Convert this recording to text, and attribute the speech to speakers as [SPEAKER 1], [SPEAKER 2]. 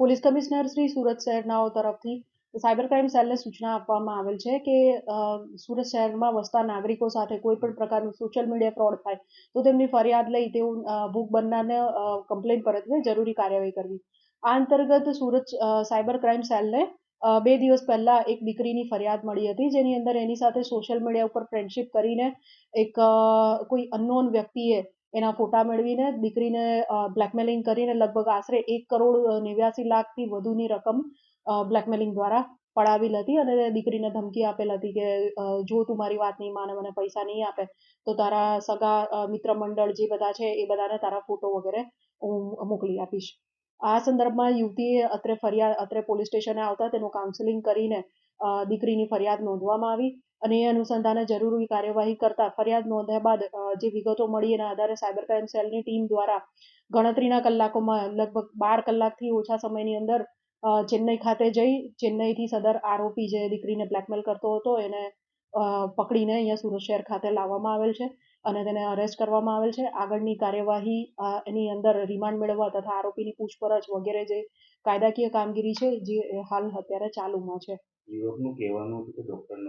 [SPEAKER 1] Police commissioner Shri Surat શહેરનાઓ તરફથી cyber crime સેલને સૂચના આપવામાં આવેલ છે કે સુરત શહેરમાં વસતા નાગરિકો સાથે કોઈ પણ પ્રકારનું સોશિયલ મીડિયા ફ્રોડ થાય, તો તેમની ફરિયાદ લઈ તેઓ ભૂખ બનનારને કમ્પ્લેન પરતને જરૂરી કાર્યવાહી કરવી. આ અંતર્ગત સુરત સાયબર ક્રાઇમ સેલને બે દિવસ પહેલા એક દીકરીની ફરિયાદ મળી હતી, જેની અંદર એની સાથે સોશિયલ મીડિયા ઉપર ફ્રેન્ડશિપ કરીને એક કોઈ અનનોન વ્યક્તિએ એના ફોટા મેળવીને દીકરીને બ્લેકમેલિંગ કરીને લગભગ આશરે એક કરોડ નેવ્યાસી લાખથી વધુની રકમ બ્લેકમેલિંગ દ્વારા પડાવી હતી અને દીકરીને ધમકી આપેલ હતી કે જો તું મારી વાત નહીં માને, મને પૈસા નહીં આપે, તો તારા સગા મિત્ર મંડળ જે બધા છે એ બધાને તારા ફોટો વગેરે હું મોકલી આપીશ. આ સંદર્ભમાં યુવતીએ અત્રે ફરિયાદ, અત્રે પોલીસ સ્ટેશને આવતા તેનું કાઉન્સેલિંગ કરીને દીકરીની ફરિયાદ નોંધવામાં આવી. અને એ અનુસંધાને જરૂરી કાર્યવાહી કરતા ફરિયાદ નોંધ્યા બાદ જે વિગતો મળી એના આધારે સાયબર ક્રાઇમ સેલની ટીમ દ્વારા ગણતરીના કલાકોમાં લગભગ બાર કલાકથી ઓછા સમયની અંદર ચેન્નઈ ખાતે જઈ ચેન્નઈથી સદર આરોપી જે દીકરીને બ્લેકમેલ કરતો હતો એને પકડીને અહીંયા સુરત શહેર ખાતે લાવવામાં આવેલ છે અને તેને અરેસ્ટ કરવામાં આવેલ છે. આગળની કાર્યવાહી એની અંદર રિમાન્ડ મેળવવા તથા આરોપીની પૂછપરછ વગેરે જે કાયદાકીય કામગીરી છે, જે હાલ અત્યારે ચાલુમાં છે.
[SPEAKER 2] યુવકનું કહેવાનું હતું કે ડૉક્ટરનો